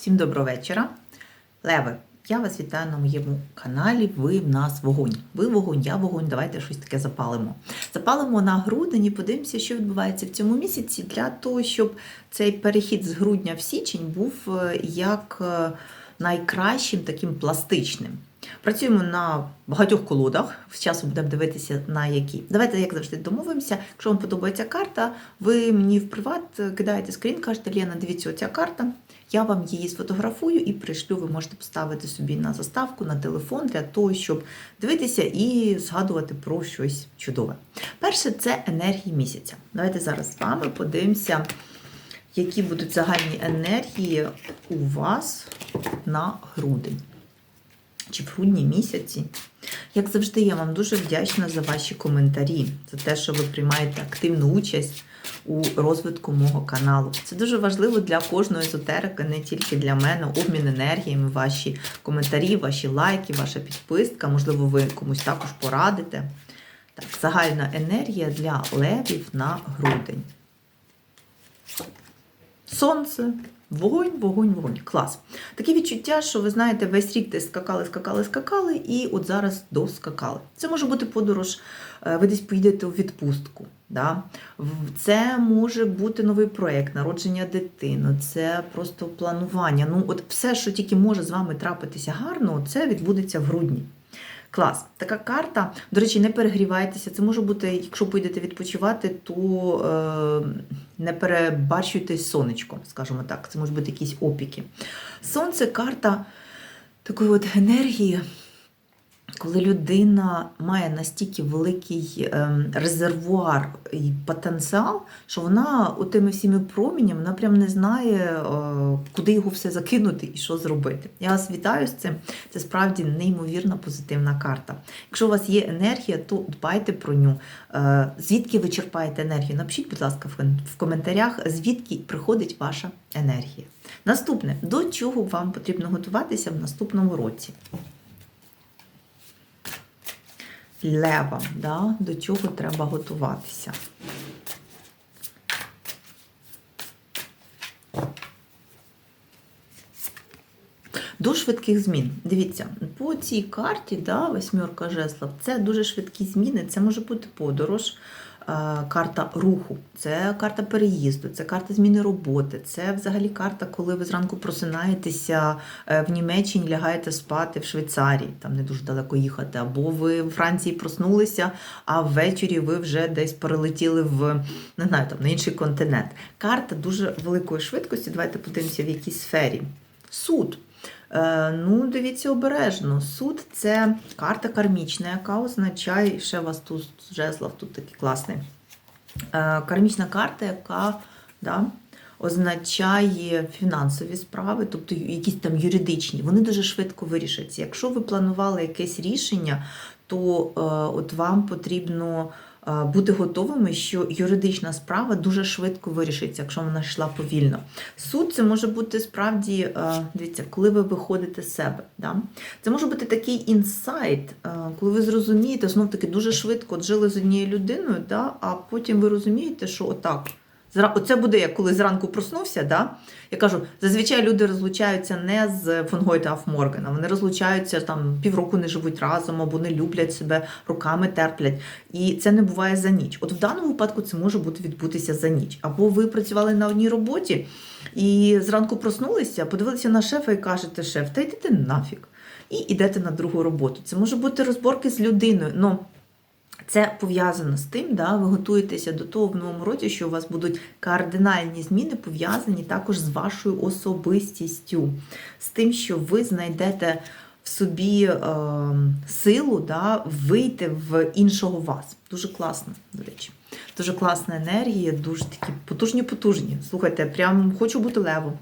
Всім доброго вечора. Леви, я вас вітаю на моєму каналі. Ви в нас вогонь. Ви вогонь, я вогонь. Давайте щось таке запалимо. Запалимо на грудень і подивимося, що відбувається в цьому місяці, для того, щоб цей перехід з грудня в січень був е, як е, найкращим таким пластичним. Працюємо на багатьох колодах. З часу будемо дивитися на які. Давайте, як завжди, домовимося. Якщо вам подобається карта, ви мені в приват кидаєте скрін, кажете, Лена, дивіться, оця карта. Я вам її сфотографую і пришлю. Ви можете поставити собі на заставку, на телефон для того, щоб дивитися і згадувати про щось чудове. Перше це енергії місяця. Давайте зараз з вами подивимося, які будуть загальні енергії у вас на грудень чи в грудні місяці. Як завжди, я вам дуже вдячна за ваші коментарі, за те, що ви приймаєте активну участь у розвитку мого каналу. Це дуже важливо для кожного езотерика, не тільки для мене. Обмін енергіями, ваші коментарі, ваші лайки, ваша підписка. Можливо, ви комусь також порадите. Так, загальна енергія для левів на грудень. Сонце, вогонь, вогонь, вогонь. Клас. Таке відчуття, що ви знаєте, весь рік десь скакали, скакали, скакали, і от зараз доскакали. Це може бути подорож, е, ви десь поїдете у відпустку. Да? Це може бути новий проєкт, народження дитини, це просто планування. Ну, от все, що тільки може з вами трапитися гарно, це відбудеться в грудні. Клас. Така карта. До речі, не перегрівайтеся. Це може бути, якщо поїдете відпочивати, то е, не перебачуйтесь сонечком, скажімо так. Це можуть бути якісь опіки. Сонце карта такої от енергії, коли людина має настільки великий ем, резервуар і потенціал, що вона тими всіми промінями вона прям не знає, е, куди його все закинути і що зробити. Я вас вітаю з цим. Це справді неймовірна позитивна карта. Якщо у вас є енергія, то дбайте про ню. Е, Звідки ви черпаєте енергію? Напишіть, будь ласка, в коментарях, звідки приходить ваша енергія. Наступне, до чого вам потрібно готуватися в наступному році? Лева, да? до чого треба готуватися. До швидких змін. Дивіться, по цій карті, да, восьмерка жеслов, це дуже швидкі зміни. Це може бути подорож, карта руху, це карта переїзду, це карта зміни роботи, це взагалі карта, коли ви зранку просинаєтеся е, в Німеччині, лягаєте спати в Швейцарії, там не дуже далеко їхати, або ви в Франції проснулися, а ввечері ви вже десь перелетіли в не знаю, там, на інший континент. Карта дуже великої швидкості. Давайте подивимося, в якій сфері. Суд. Е, Ну, дивіться обережно. Суд це карта кармічна, яка означає, ще у вас тут жезлов, тут такий класний. Е, Кармічна карта, яка да, означає фінансові справи, тобто якісь там юридичні, вони дуже швидко вирішаться. Якщо ви планували якесь рішення, то е, от вам потрібно бути готовими, що юридична справа дуже швидко вирішиться, якщо вона йшла повільно. Суд це може бути справді, е, дивіться, коли ви виходите з себе. Да? Це може бути такий інсайт, е, коли ви зрозумієте, знов таки дуже швидко от жили з однією людиною, да? а потім ви розумієте, що отак. Оце буде, як коли зранку проснувся. Да? Я кажу, зазвичай люди розлучаються не з фон Гойта, а в Вони розлучаються там півроку не живуть разом або не люблять себе, руками терплять. І це не буває за ніч. От в даному випадку це може бути відбутися за ніч. Або ви працювали на одній роботі і зранку проснулися, подивилися на шефа і кажете, шеф, та йдете нафіг. І йдете на другу роботу. Це може бути розборки з людиною. Ну, це пов'язано з тим, да, ви готуєтеся до того в новому році, що у вас будуть кардинальні зміни пов'язані також з вашою особистістю, з тим, що ви знайдете в собі е, силу да, вийти в іншого вас. Дуже класно, до речі. Дуже класна енергія, дуже такі потужні-потужні. Слухайте, прям хочу бути левом.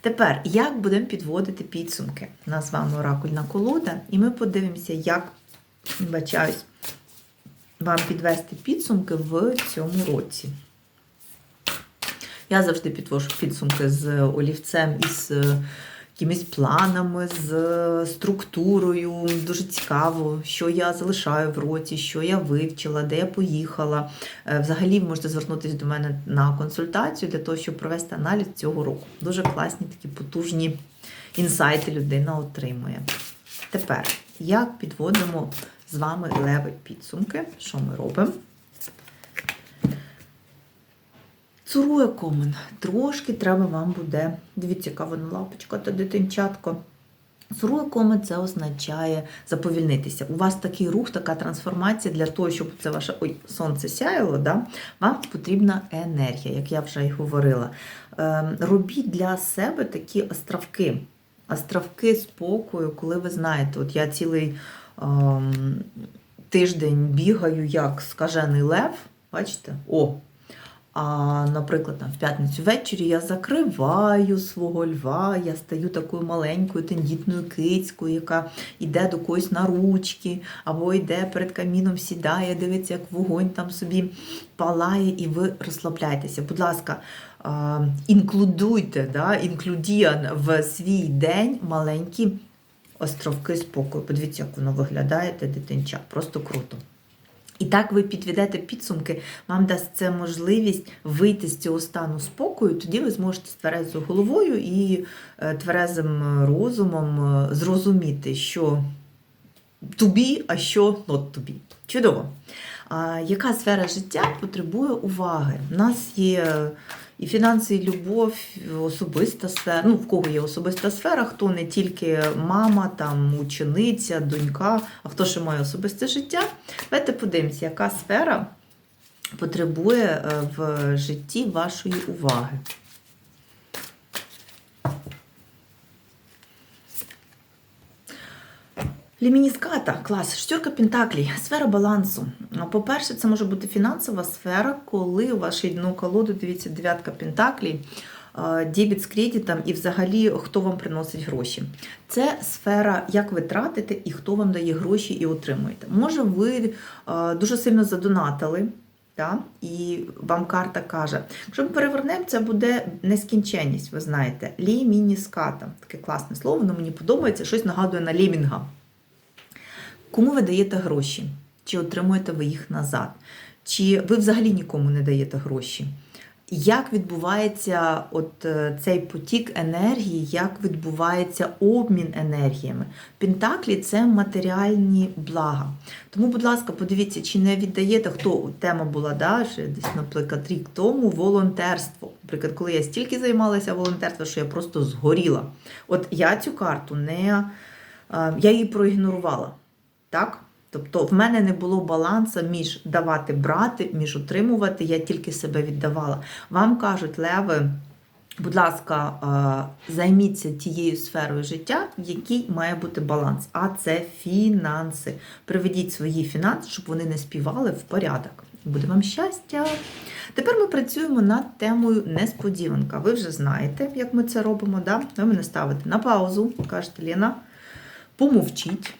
Тепер, як будемо підводити підсумки? У з вами оракульна колода, і ми подивимося, як вибачаюсь, вам підвести підсумки в цьому році. Я завжди підвожу підсумки з олівцем і з якимись планами, з структурою. Дуже цікаво, що я залишаю в році, що я вивчила, де я поїхала. Е, Взагалі ви можете звернутися до мене на консультацію для того, щоб провести аналіз цього року. Дуже класні такі потужні інсайти людина отримує. Тепер, як підводимо з вами леви підсумки? Що ми робимо? Цурує комен. Трошки треба вам буде. Дивіться, яка вона лапочка та дитинчатко. Цурує комен це означає заповільнитися. У вас такий рух, така трансформація для того, щоб це ваше ой, сонце сяяло, да? вам потрібна енергія, як я вже й говорила. Ем, робіть для себе такі островки. Островки спокою, коли ви знаєте, от я цілий тиждень бігаю як скажений лев, бачите? О! А, наприклад, там, в п'ятницю ввечері я закриваю свого льва, я стаю такою маленькою тендітною кицькою, яка йде до когось на ручки, або йде перед каміном, сідає, дивиться, як вогонь там собі палає, і ви розслабляєтеся. Будь ласка, інклюдуйте, да, інклюдіан в свій день маленькі островки спокою. Подивіться, як воно виглядає, те дитинча. Просто круто. І так ви підведете підсумки, вам дасть це можливість вийти з цього стану спокою, тоді ви зможете з тверезою головою і е, тверезим розумом е, зрозуміти, що тобі, а що not тобі. Чудово. А яка сфера життя потребує уваги? У нас є і фінанси, і любов, особиста сфера. Ну, в кого є особиста сфера, хто не тільки мама, там, учениця, донька, а хто ще має особисте життя. Давайте подивимося, яка сфера потребує е, в житті вашої уваги. Лімініската, клас, шторка Пентаклі, сфера балансу. По-перше, це може бути фінансова сфера, коли у вашій дну колоду, дивіться, дев'ятка Пентаклі, дебіт з кредитом і взагалі хто вам приносить гроші. Це сфера, як ви тратите і хто вам дає гроші і отримуєте. Може, ви дуже сильно задонатили. Да? І вам карта каже, якщо ми перевернемо, це буде нескінченність, ви знаєте, лімініската. Таке класне слово, воно мені подобається, щось нагадує на лімінга. Кому ви даєте гроші? Чи отримуєте ви їх назад? Чи ви взагалі нікому не даєте гроші? Як відбувається от е, цей потік енергії, як відбувається обмін енергіями? Пентаклі це матеріальні блага. Тому, будь ласка, подивіться, чи не віддаєте, хто тема була да, ще десь, наприклад, рік тому волонтерство. Наприклад, коли я стільки займалася волонтерством, що я просто згоріла. От я цю карту не е, я її проігнорувала. Так? Тобто в мене не було балансу між давати брати, між утримувати, я тільки себе віддавала. Вам кажуть, леви, будь ласка, займіться тією сферою життя, в якій має бути баланс. А це фінанси. Приведіть свої фінанси, щоб вони не співали в порядок. Буде вам щастя! Тепер ми працюємо над темою несподіванка. Ви вже знаєте, як ми це робимо. Да? Ви мене ставите на паузу, кажете, Ліна, помовчіть.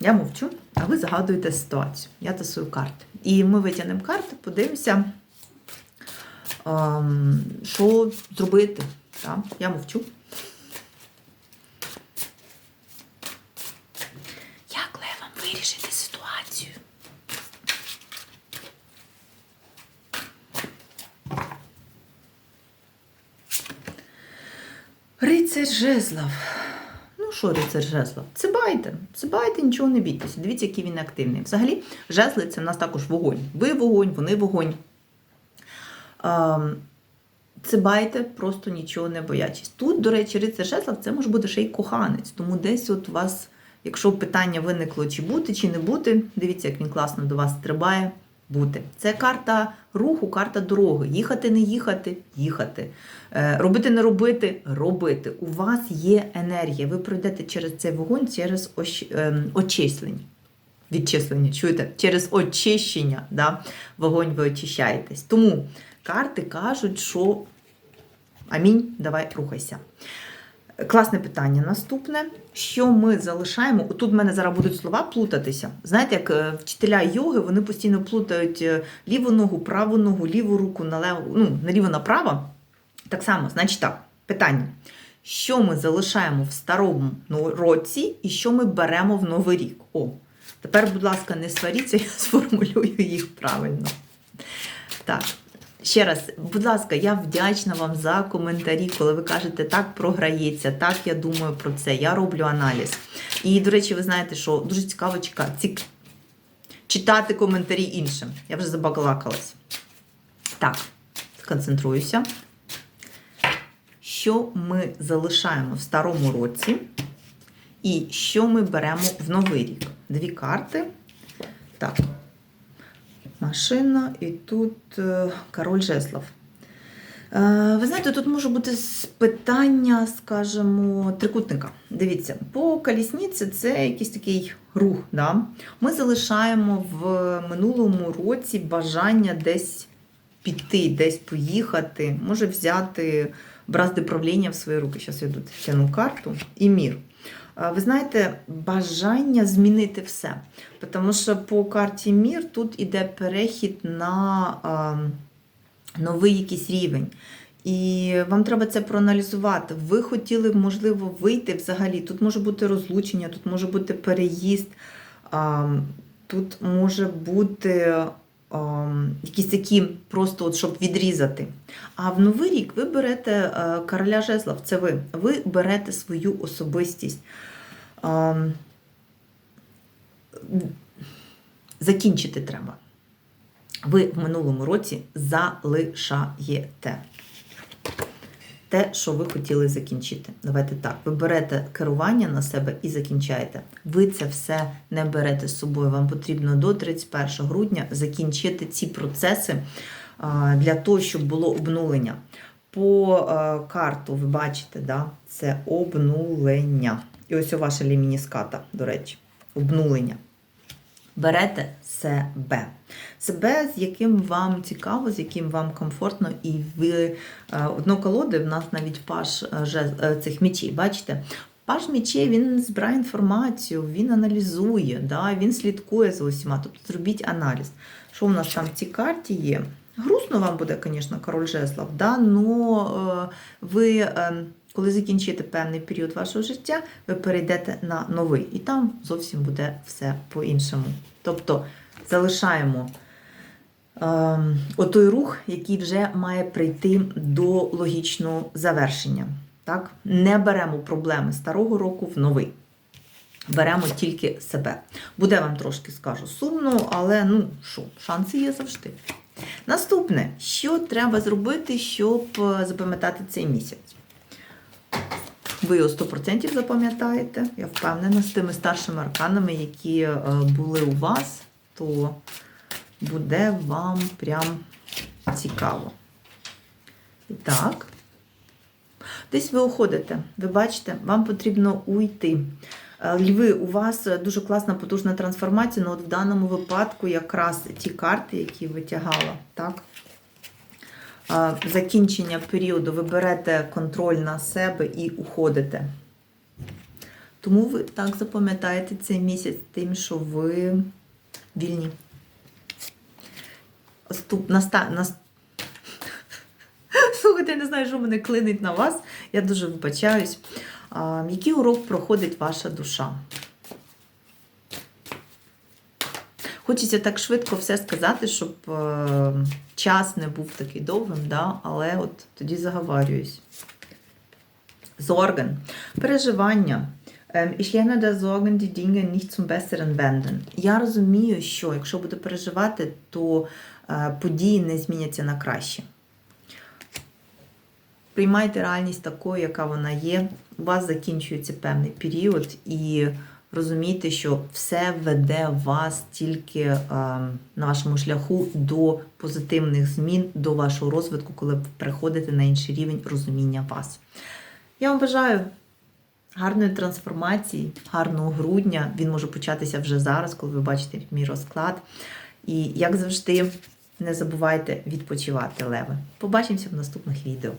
Я мовчу, а ви загадуєте ситуацію. Я тасую карти. І ми витягнемо карти, подивимося, ем, що зробити. Так? Я мовчу. Як левам вирішити ситуацію? Рицарь Жезлов. Що рицар жезлов? Цибайте, цибайте, нічого не бійтеся. Дивіться, який він активний. Взагалі, жезли це в нас також вогонь. Ви вогонь, вони вогонь. Цибайте, просто нічого не боячись. Тут, до речі, рицар жезлов це може бути ще й коханець. Тому десь от у вас, якщо питання виникло, чи бути, чи не бути, дивіться, як він класно до вас стрибає. Бути. Це карта руху, карта дороги. Їхати, не їхати, їхати. Е, робити, не робити, робити. У вас є енергія. Ви пройдете через цей вогонь, через ем, очислення. Відчислення, чуєте? Через очищення. Да? Вогонь ви очищаєтесь. Тому карти кажуть, що амінь, давай рухайся. Класне питання. Наступне, що ми залишаємо? Тут в мене зараз будуть слова плутатися. Знаєте, як е, вчителя йоги, вони постійно плутають е, ліву ногу, праву ногу, ліву руку, налево, ну, наліво направо. Так само, значить так, питання. Що ми залишаємо в старому році і що ми беремо в Новий рік? О, тепер, будь ласка, не сваріться, я сформулюю їх правильно. Так, Ще раз, будь ласка, я вдячна вам за коментарі, коли ви кажете, так програється, так я думаю про це, я роблю аналіз. І, до речі, ви знаєте, що дуже цікаво цік- читати коментарі іншим. Я вже забаклакалась. Так, концентруюся. Що ми залишаємо в старому році, і що ми беремо в новий рік? Дві карти. Так, машина, і тут е, король жезлов. Е, Ви знаєте, тут може бути питання, скажімо, трикутника. Дивіться, по колісниці це якийсь такий рух. Да? Ми залишаємо в минулому році бажання десь піти, десь поїхати, може взяти бразди правління в свої руки. Зараз я тут тяну карту і мір. Ви знаєте, бажання змінити все. Тому що по карті Мір тут іде перехід на новий якийсь рівень. І вам треба це проаналізувати. Ви хотіли, можливо, вийти взагалі. Тут може бути розлучення, тут може бути переїзд, тут може бути а, якісь такі просто, от, щоб відрізати. А в новий рік ви берете е, короля жезлов, це ви. Ви берете свою особистість. А, закінчити треба. Ви в минулому році залишаєте те, що ви хотіли закінчити. Давайте так. Ви берете керування на себе і закінчаєте. Ви це все не берете з собою. Вам потрібно до 31 грудня закінчити ці процеси для того, щоб було обнулення. По карту ви бачите, да, це обнулення. І ось у ваша лімініската, до речі, обнулення. Берете себе. Себе, з яким вам цікаво, з яким вам комфортно, і ви е, одно колоди, в нас навіть паш е, е, цих мічей, бачите? Паш мічей він збирає інформацію, він аналізує, да, він слідкує за усіма. Тобто зробіть аналіз. Що у нас там в цій карті є? Грустно вам буде, звісно, король жезлов, да, но е, ви, е, коли закінчите певний період вашого життя, ви перейдете на новий. І там зовсім буде все по-іншому. Тобто залишаємо е, отой рух, який вже має прийти до логічного завершення. Так? Не беремо проблеми старого року в новий. Беремо тільки себе. Буде вам трошки скажу сумно, але ну що, шанси є завжди. Наступне, що треба зробити, щоб е, запам'ятати цей місяць? Ви його 100% запам'ятаєте. Я впевнена, з тими старшими арканами, які е, були у вас, то буде вам прям цікаво. І так. Десь ви уходите. Ви бачите, вам потрібно уйти. Е, Льви, у вас дуже класна потужна трансформація, але от в даному випадку якраз ті карти, які витягала, так? Закінчення періоду ви берете контроль на себе і уходите. Тому ви так запам'ятаєте цей місяць тим, що ви вільні. Ступ, наста, нас... Слухайте, я не знаю, що мене клинить на вас. Я дуже вибачаюсь. А, який урок проходить ваша душа? Хочеться так швидко все сказати, щоб е, час не був такий довгим, да? але от тоді заговарююсь. Sorgen. Переживання. Ähm, Ich lerne der Sorgen die Dinge nicht zum Besseren wenden. Я розумію, що якщо буду переживати, то е, події не зміняться на краще. Приймайте реальність такою, яка вона є. У вас закінчується певний період, і розумійте, що все веде вас тільки е, на вашому шляху до позитивних змін, до вашого розвитку, коли ви приходите на інший рівень розуміння вас. Я вам бажаю гарної трансформації, гарного грудня. Він може початися вже зараз, коли ви бачите мій розклад. І, як завжди, не забувайте відпочивати, леви. Побачимося в наступних відео.